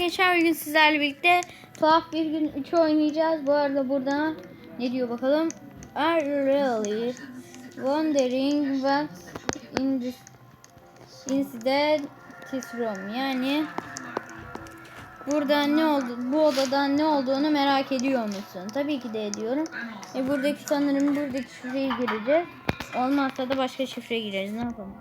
geçen bir gün sizlerle birlikte tuhaf bir gün 3 oynayacağız. Bu arada burada ne diyor bakalım? Are you really wondering what in this instead this room? Yani burada ne oldu? Bu odada ne olduğunu merak ediyor musun? Tabii ki de ediyorum. E buradaki sanırım buradaki şifreyi gireceğiz. Olmazsa da başka şifre gireriz. Ne yapalım?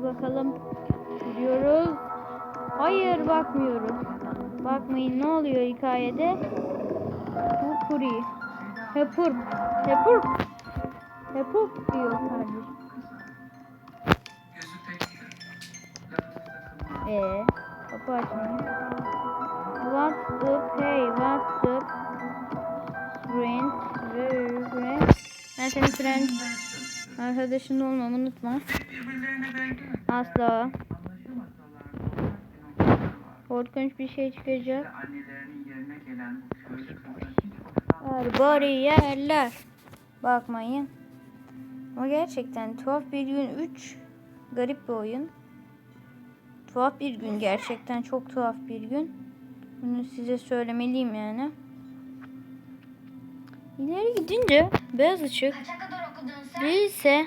Hadi bakalım. Gidiyoruz. Hayır bakmıyoruz. Bakmayın ne oluyor hikayede? Hupuri. Hepur. Hepur. Hepur diyor kardeşim. Gözü tekti. Lafı takılmaz. Ee, kapı açmıyor. What's up? Hey, what's up? Friend, friend. Ben senin friend arkadaşın olmamı unutma. Asla. Korkunç bir şey çıkacak. Ve annelerinin yerine gelen bu köylü kızlar hiç hoşlanmıyor. Her bariyerler. Bakmayın. Ama gerçekten tuhaf bir gün 3. Garip bir oyun. Tuhaf bir gün gerçekten çok tuhaf bir gün. Bunu size söylemeliyim yani. İleri gidince beyaz ışık Kaça kadar okudun sen? değilse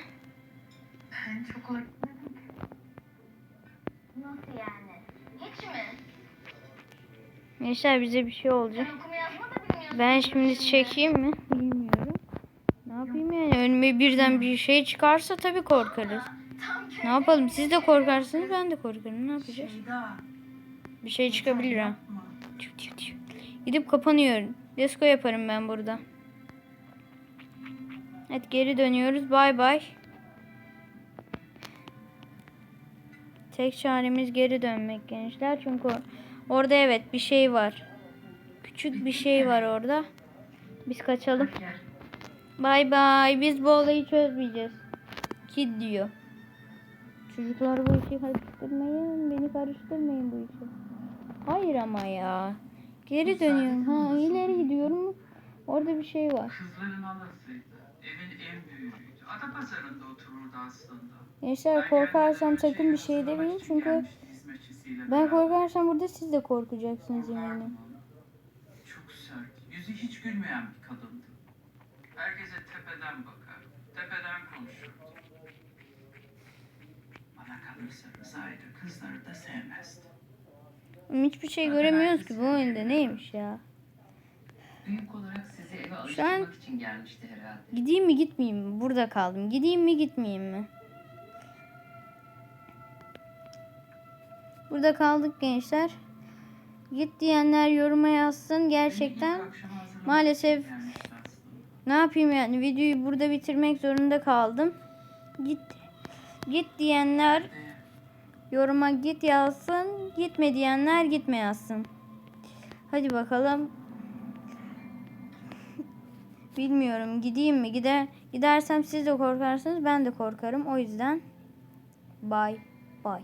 Gençler bize bir şey olacak. Ben şimdi çekeyim mi? Bilmiyorum. Ne yapayım yani? Önüme birden bir şey çıkarsa tabii korkarız. Ne yapalım? Siz de korkarsınız ben de korkarım. Ne yapacağız? Bir şey çıkabilir ha. Gidip kapanıyorum. Disco yaparım ben burada. Evet geri dönüyoruz. Bay bay. Tek çaremiz geri dönmek gençler. Çünkü or- orada evet bir şey var. Küçük bir şey var orada. Biz kaçalım. Bay bay. Biz bu olayı çözmeyeceğiz. Kid diyor. Çocuklar bu işi karıştırmayın. Beni karıştırmayın bu işi. Hayır ama ya. Geri dönüyorum. Ha ileri gidiyorum. Orada bir şey var. Kızların halasıydı. Evin en büyüğüydü. Adapazarı'nda otururdu aslında. Gençler korkarsam sakın bir şey demeyin. Çünkü ben korkarsam burada siz de korkacaksınız eminim. Çok sert, yüzü hiç gülmeyen bir kadındı. Herkese tepeden bakar, tepeden konuşurdu. Bana kalırsa Rıza'ydı, kızları da sevmezdi. Hiçbir şey göremiyoruz ki bu oyunda neymiş ya. Büyük olarak sizi eve alıştırmak için gelmişti herhalde. Gideyim mi gitmeyeyim mi? Burada kaldım. Gideyim mi gitmeyeyim mi? Burada kaldık gençler. Git diyenler yoruma yazsın. Gerçekten maalesef ne yapayım yani videoyu burada bitirmek zorunda kaldım. Git git diyenler yoruma git yazsın. Gitme diyenler gitme yazsın. Hadi bakalım. Bilmiyorum gideyim mi? Gider gidersem siz de korkarsınız ben de korkarım. O yüzden bay bay.